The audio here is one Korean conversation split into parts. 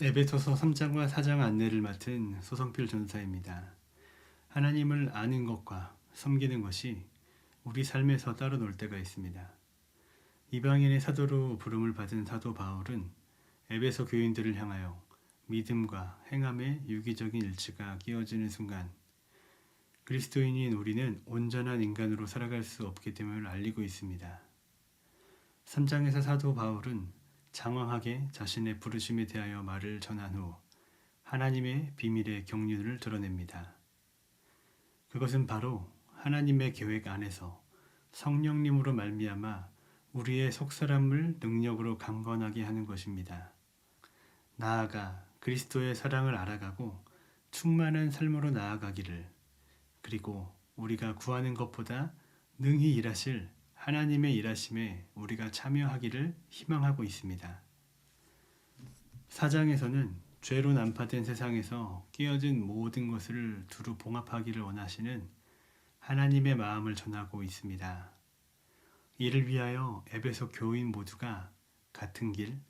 에베소서 3장과 4장 안내를 맡은 소성필 전사입니다. 하나님을 아는 것과 섬기는 것이 우리 삶에서 따로 놀 때가 있습니다. 이방인의 사도로 부름을 받은 사도 바울은 에베소 교인들을 향하여 믿음과 행함의 유기적인 일치가 끼어지는 순간 그리스도인인 우리는 온전한 인간으로 살아갈 수 없기 됨을 알리고 있습니다. 3장에서 사도 바울은 장황하게 자신의 부르심에 대하여 말을 전한 후 하나님의 비밀의 경륜을 드러냅니다. 그것은 바로 하나님의 계획 안에서 성령님으로 말미암아 우리의 속사람을 능력으로 강건하게 하는 것입니다. 나아가 그리스도의 사랑을 알아가고 충만한 삶으로 나아가기를 그리고 우리가 구하는 것보다 능히 일하실 하나님의 일하심에 우리가 참여하기를 희망하고 있습니다. 사장에서는 죄로 난파된 세상에서 끼어진 모든 것을 두루 봉합하기를 원하시는 하나님의 마음을 전하고 있습니다. 이를 위하여 에베소 교인 모두가 같은 길,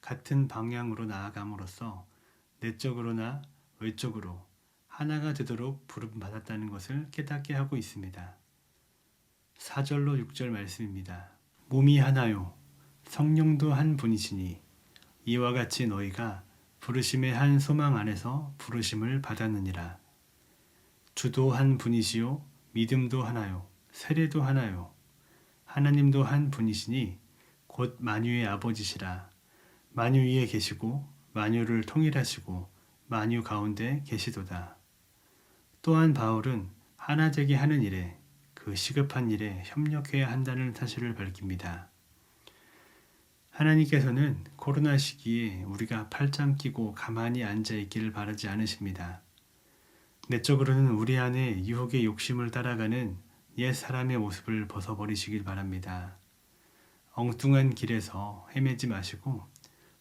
같은 방향으로 나아감으로써 내적으로나 외적으로 하나가 되도록 부름받았다는 것을 깨닫게 하고 있습니다. 4절로 6절 말씀입니다. 몸이 하나요. 성령도 한 분이시니 이와 같이 너희가 부르심의 한 소망 안에서 부르심을 받았느니라. 주도 한 분이시요. 믿음도 하나요. 세례도 하나요. 하나님도 한 분이시니 곧 만유의 아버지시라. 만유 위에 계시고 만유를 통일하시고 만유 가운데 계시도다. 또한 바울은 하나 되게 하는 일에 그 시급한 일에 협력해야 한다는 사실을 밝힙니다. 하나님께서는 코로나 시기에 우리가 팔짱 끼고 가만히 앉아 있기를 바라지 않으십니다. 내적으로는 우리 안에 유혹의 욕심을 따라가는 옛 사람의 모습을 벗어버리시길 바랍니다. 엉뚱한 길에서 헤매지 마시고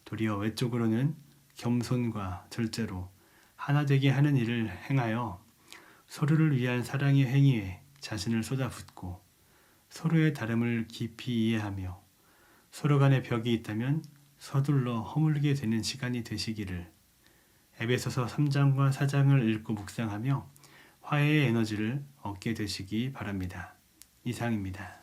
도리어 외적으로는 겸손과 절제로 하나 되게 하는 일을 행하여 서로를 위한 사랑의 행위에 자신을 쏟아붓고 서로의 다름을 깊이 이해하며 서로 간에 벽이 있다면 서둘러 허물게 되는 시간이 되시기를 에베소서 3장과 4장을 읽고 묵상하며 화해의 에너지를 얻게 되시기 바랍니다. 이상입니다.